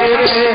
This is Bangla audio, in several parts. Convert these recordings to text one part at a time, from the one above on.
আরে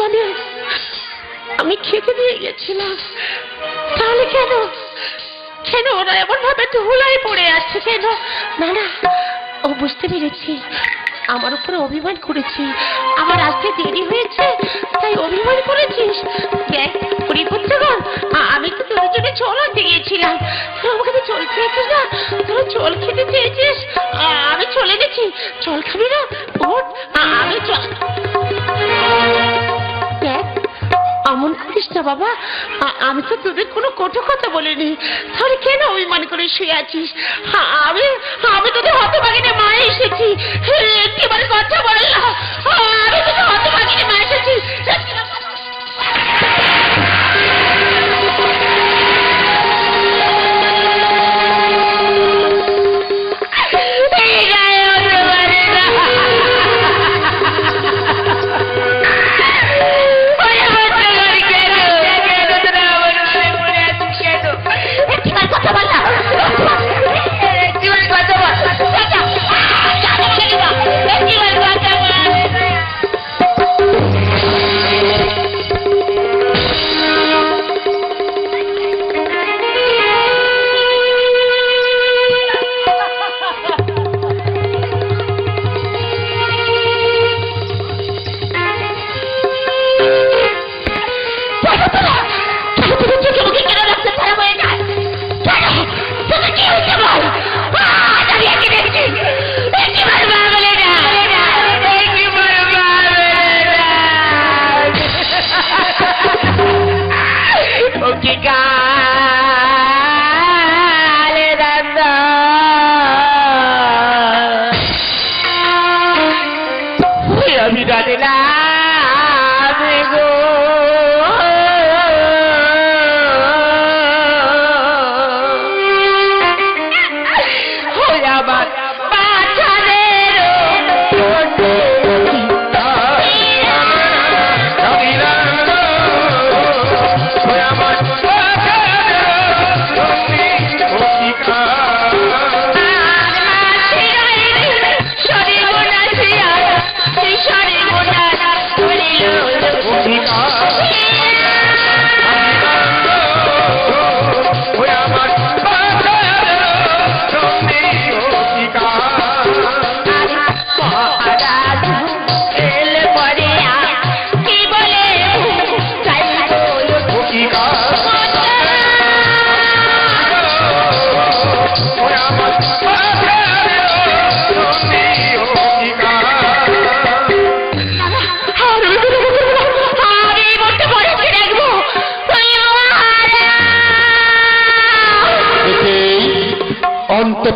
আমার আমি খেতে দিয়ে গেছিলাম। তাহলে কেন? কেন ওরা এমন ভাবে ধুলাই পড়ে আছে কেন? না না ও বুঝতে পেরেছি। আমার উপরে অভিমান করেছি। আমার আসতে দেরি হয়েছে, তাই অভিমান করেছিস? আমি তো তোর জন্য জল আনতে গিয়েছিলাম। আমাকে তো জল খেয়েছিস না? তোরা জল খেতে চেয়েছিস? আমি চলে গেছি। জল খাবি না? ওঠ। আমি জল অমন করিস না বাবা। আমি তো তোদের কোনো কঠো কথা বলিনি। তাহলে কেন ওই মনে করে শুয়ে আছিস? আমি আমি তোদের হতভাগিনে মা এসেছি। একেবারে কথা বলে না।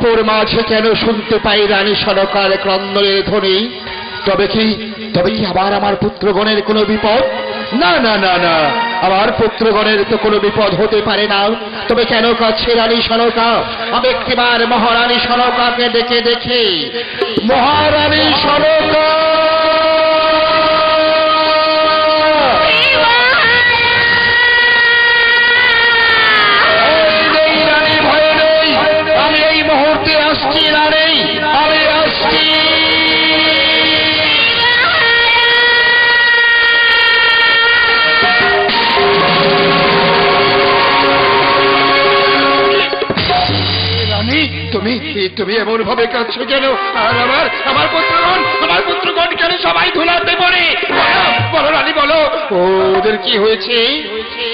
অন্তপুর মাঝে কেন শুনতে পাই রানী সরকার ক্রন্দনের ধ্বনি? তবে কি তবে কি আবার আমার পুত্রগণের কোনো বিপদ? না না না না। আমার পুত্রগণের তো কোনো বিপদ হতে পারে না। তবে কেন কাছে রানী সনকা আমি একটিবার মহারানী সনকাকে ডেকে দেখে। মহারানী সনকা তুমি তুমি এমন ভাবে কাঁদছো কেন? আর আমার আমার পুত্রগণ আমার পুত্রগণ কেন সবাই ধুলাতে পড়ে? বলো, বলো রানী বলো। ওদের কি হয়েছে? কি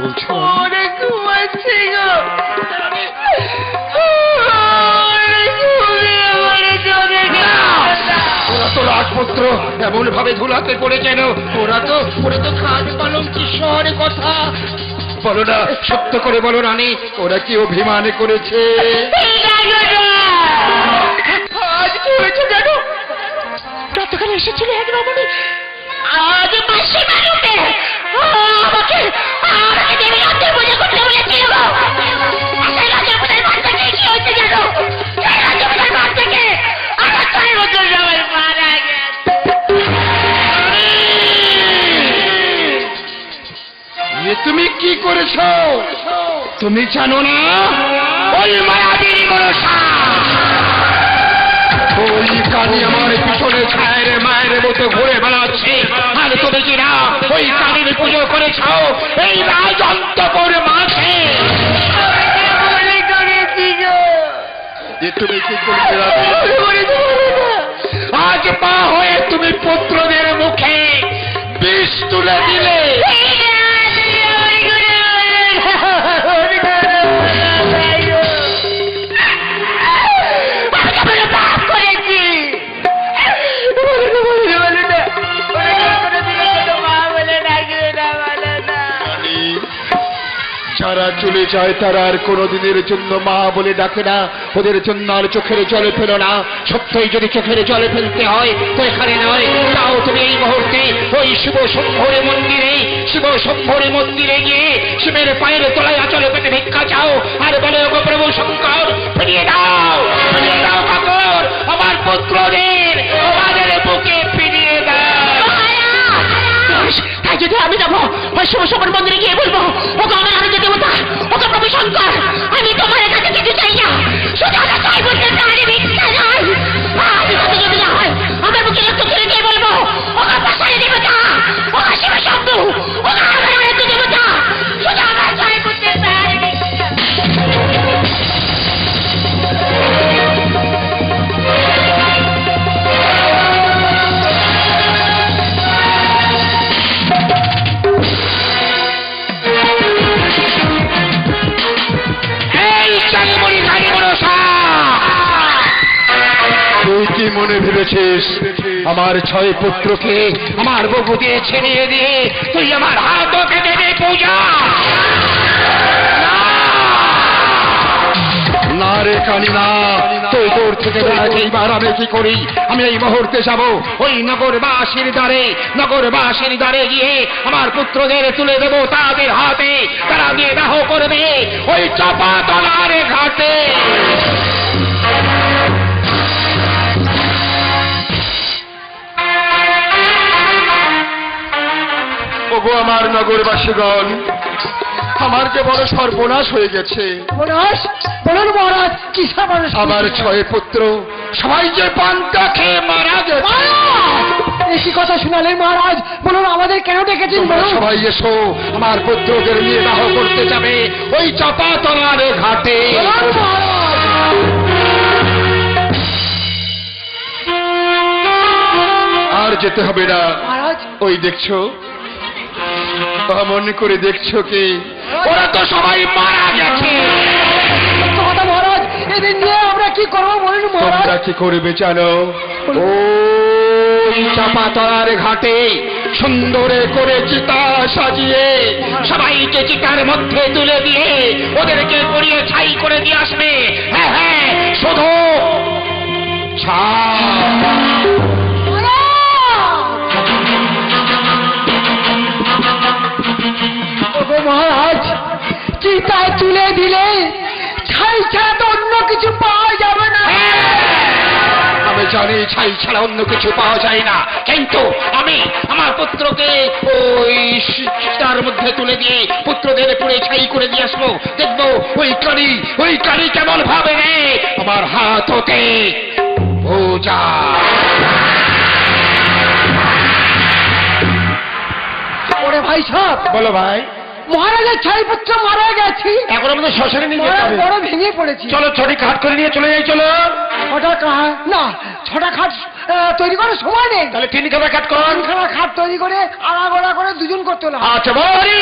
বলছো? ওরে ঘুমাচ্ছে গো। তো রাজপুত্র এমন ভাবে ধুলাতে পড়ে কেন? ওরা তো ওরা তো খাট পালন কি শহরে কথা। বলো না সত্য করে বলো রানী, ওরা কি অভিমান করেছে? গতকাল এসেছিল এক রমণী। আজ আমাকে আমাকে দেবী তুমি জানো না ওই মায়াবীর মনসা ওই কানি আমার পিছনে ছায়ের মায়ের মতো ঘুরে বেড়াচ্ছে। আর তুমি কি না? ওই কানির পুজো করেছ এই রাজন্তপুর মাঝে এ তুমি কি আজ পা হয়ে তুমি পুত্রদের মুখে বিষ তুলে দিলে। চলে যায়, তারা আর কোনোদিনের জন্য মা বলে ডাকে না। ওদের জন্য আর চোখের জলে ফেলো না। সত্যই যদি চোখের জলে ফেলতে হয়, তো এখানে নয়, তাও তুমি এই মুহূর্তে। ওই শিব শম্ভরে মন্দিরে, শিব শম্ভরে মন্দিরে গিয়ে শিবের পায়ের তলায় আচলে পেটে ভিক্ষা চাও। আর বলে, ওগো প্রভু শঙ্কর ফিরিয়ে দাও ফিরিয়ে দাও ঠাকুর, আমার পুত্রদের আমাদের তাই যদি আমি যাব ওই শিব সবার মন্দিরে গিয়ে বলব ওকে আমার আমি যে হতো ওকে প্রভু শঙ্কর, আমি তোমার কাছে কিছু চাই না। শুধু আমার ছয় বলতে যদি যদি না হয়, আমার বুকে রক্ত করে দিয়ে বলব ওকে পাশারে দেবতা ওকে শিব ভেবেছিস আমার ছয় পুত্রকে আমার ববু দিয়ে ছেড়িয়ে দিয়ে তুই আমার হাত কেটে দে পূজা। না। রে কানি না তুই দূর থেকে দেখ এইবার আমি কি করি? আমি এই মুহূর্তে যাব ওই নগরবাসীর দ্বারে। নগরবাসীর দ্বারে গিয়ে আমার পুত্রদের তুলে দেব তাদের হাতে। তারা দাহ করবে ওই চাপা তলার ঘাটে। আমার নগরবাসীগণ আমার যে বড় সর্বনাশ হয়ে গেছে। আমার ছয় পুত্র সবাই যে পান্তা খেয়ে মারা গেছে। একই কথা শুনালেন মহারাজ বলুন আমাদের কেন ডেকেছেন সবাই এসো আমার পুত্রদের নিয়ে দাহ করতে যাবে ওই চাপা তলার ঘাটে আর যেতে হবে না। ওই দেখছ মনে করে দেখছ কি? ওরা তো সবাই মারা গেছে। কথা মহারাজ এদের নিয়ে আমরা কি করব বলুন তোমরা কি করবে জানো? ওই চাপা তলার ঘাটে সুন্দরে করে চিতা সাজিয়ে সবাইকে চিতার মধ্যে তুলে দিয়ে ওদেরকে পরিয়ে ছাই করে দিয়ে আসবে। হ্যাঁ হ্যাঁ শুধু। ছাই মহারাজ চিতায় তুলে দিলে ছাই ছাড়া তো অন্য কিছু পাওয়া যাবে না। আমি জানি ছাই ছাড়া অন্য কিছু পাওয়া যায় না। কিন্তু আমি আমার পুত্রকে ওই তার মধ্যে তুলে দিয়ে পুত্রদের পুরে ছাই করে দিয়ে আসব। দেখব ওই কারি ওই কারি কেমন ভাবে রে আমার হাত হতে পূজা। ওরে ভাই সাহেব। বলো ভাই। মহারাজের ছাইপুত্র মারা গেছি। এখন আমাদের শ্মশানে নিয়ে যেতে হবে। বড় ভেঙে পড়েছি। চলো ছটি খাট করে নিয়ে চলে যাই চলো। ছটা কাঠ না ছটা খাট তৈরি করার সময় নেই। তাহলে তিন খাবার খাট কর। তিনখানা খাট তৈরি করে আড়াগোড়া করে দুজন করতে হলো। আচ্ছা বলো হরি।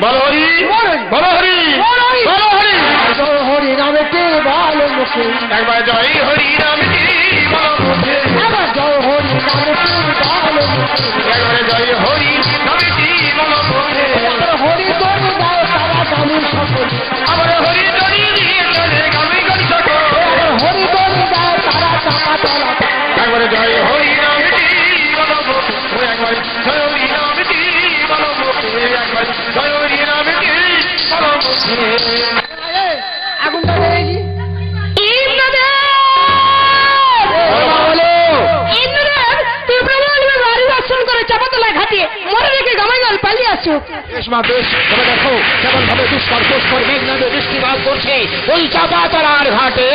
বলো হরি। বল হরি। বলো হরি। বল হরি। বলো হরি। হরি নামেতে বল মুখে। একবার জয় হরি নাম জয় হরি নাম বলো একবার জয় হরি নাম বলো একবার জয় হরি নাম বলো আগুনটা লেগেছি বলো ইন্দ্রদেব তীব্রভাবে বাড়ি দর্শন করে চাপাতলায় ঘাটিয়ে মরে রেখে গামাই গল পালিয়ে আসো বেশ মা বেশ তবে দেখো কেমন ভাবে দুষ্কর পুষ্কর মেঘনাদে বৃষ্টিপাত করছে। ওই চাপা তলার ঘাটে।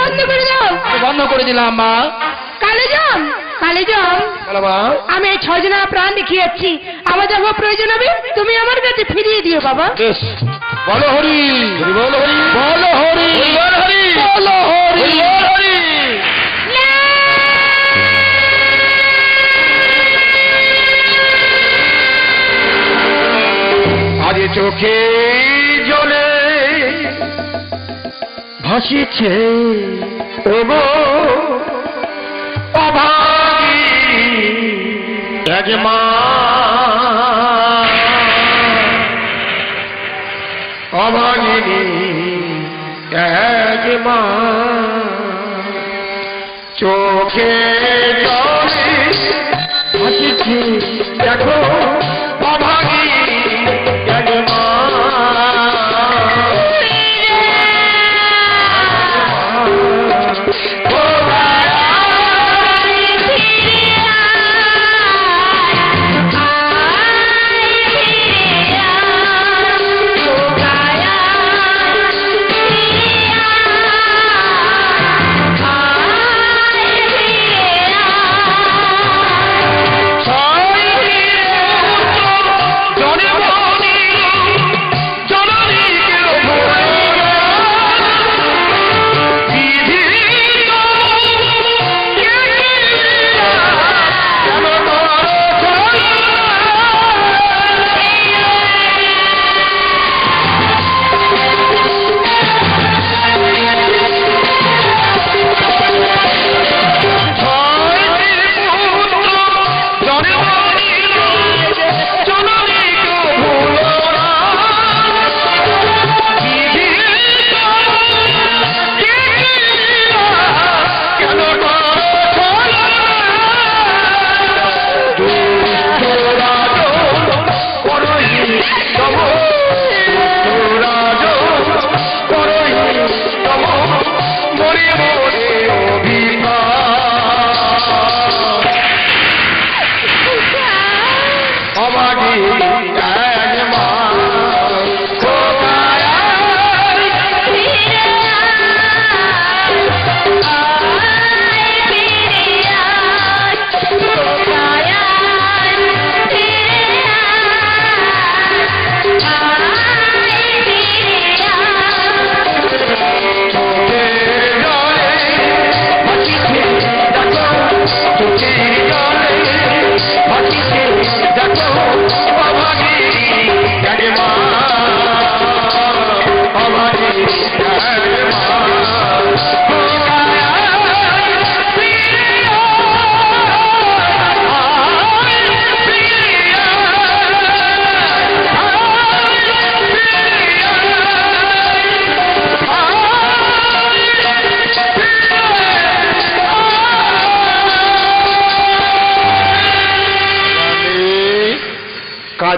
বন্ধ করে দাও। বন্ধ করে দিলাম মা। কালেজাম কালেজাম আমি এই ছজনা প্রাণ দেখিয়েছি। আমার যখন প্রয়োজন হবে তুমি আমার কাছে ফিরিয়ে দিও বাবা। বলো হরি। বলো হরি। বলো হরি। বলো হরি। বলো হরি। বলো হরি। আজ চোখে জলে ভাসিছে ওগো অভাগিনী এক মা চোখে জলে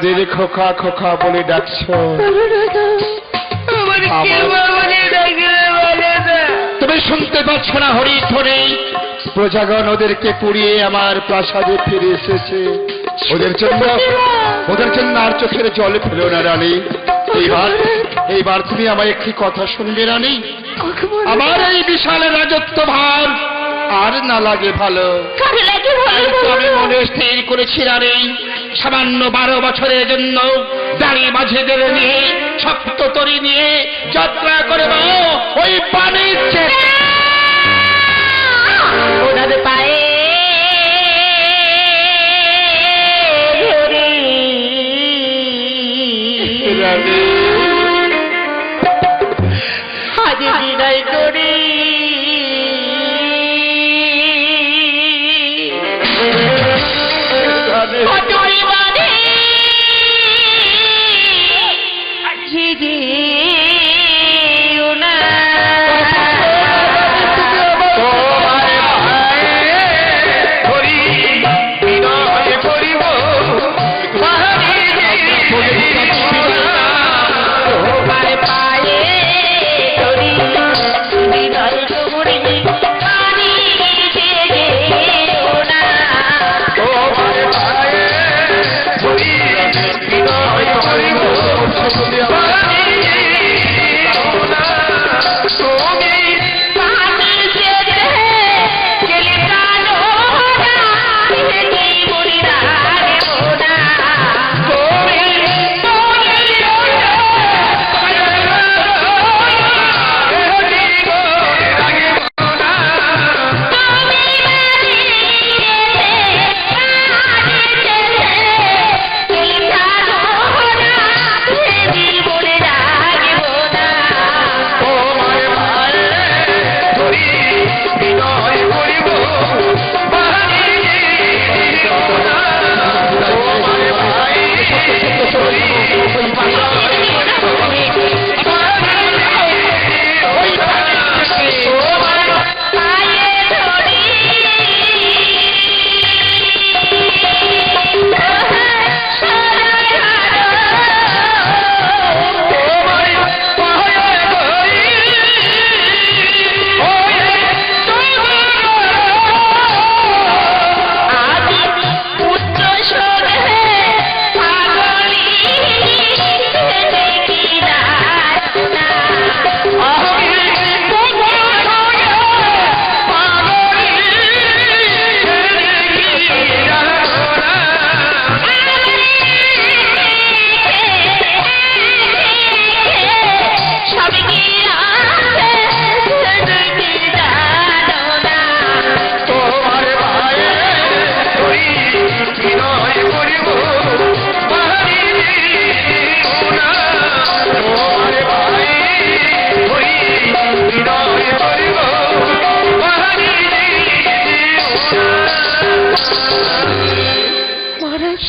কাদের খোকা খোকা বলে ডাকছো। তুমি শুনতে পাচ্ছ না হরি ধ্বনি। প্রজাগণ ওদেরকে পুড়িয়ে আমার প্রাসাদে ফিরে এসেছে। ওদের জন্য ওদের জন্য আর চোখের জল ফেলো না রানী। এইবার এইবার তুমি আমায় একটি কথা শুনবে রানী। আমার এই বিশাল রাজত্ব ভার আর না লাগে ভালো? আমি মনে স্থির করেছি রানী। সামান্য বারো বছরের জন্য দাঁড়িয়ে মাঝেদের নিয়ে সপ্ততরী নিয়ে যাত্রা করব। ওই বাণিজ্যে ওনার পায়ে আজ বিদায়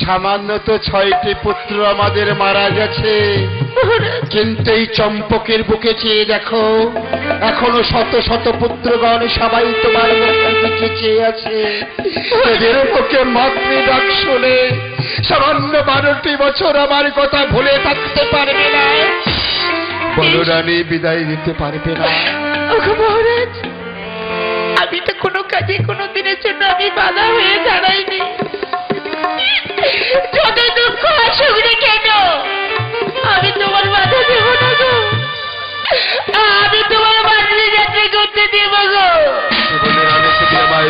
সামান্য তো ছয়টি পুত্র আমাদের মারা গেছে। কিন্তু এই চম্পকের বুকে চেয়ে দেখো এখনও শত শত পুত্রগণ সবাই তোমার দিকে চেয়ে আছে। এদের মুখে মাতৃ ডাক শুনে সামান্য বারোটি বছর আমার কথা ভুলে থাকতে পারবে না। বলো বিদায় দিতে পারবে না। মহারাজ। আমি তো কোনো কাজে কোনো দিনের জন্য আমি বাধা হয়ে দাঁড়াইনি। যত দুঃখ আসুক না কেন আমি তোমার বাধা দেব না গো। আমি তোমার বাড়িতে যাত্রা করতে দেব গো।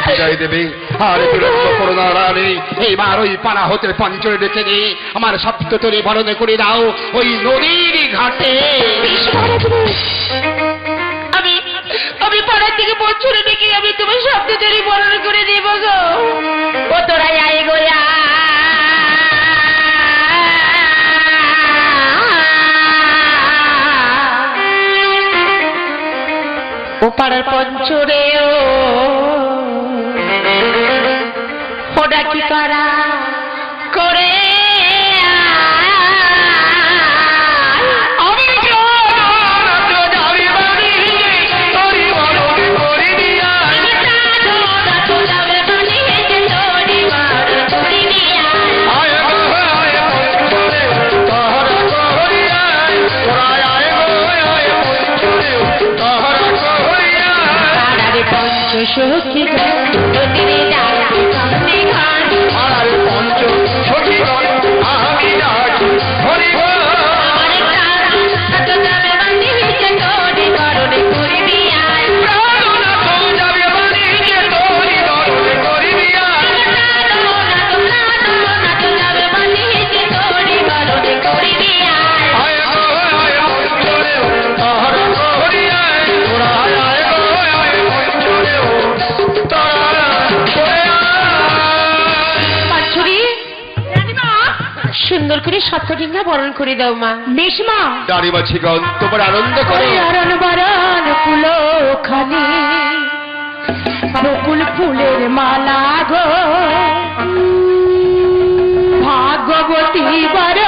বিদায় দেবে। আর বিলম্ব করো না রানী এইবার ওই পাড়া হতে পঞ্চরে ডেকে নিয়ে আমার সপ্ততরী বরণে করে দাও। ওই নদীর ঘাটে। থেকে দেখি আমি তোমার শব্দ তৈরি বর্ণনা করে দেব গো। ও তোরা আয় গোয়া ও পাড়ার পঞ্চরে ও ওটা কি করে shook সত্যজিৎ বরণ করে দাও মা। বেশ মা দাঁড়িবাছিগণ তোমার আনন্দ করে। আরণ বারণ খালি বকুল ফুলের মালা গো। ভাগবতী বারে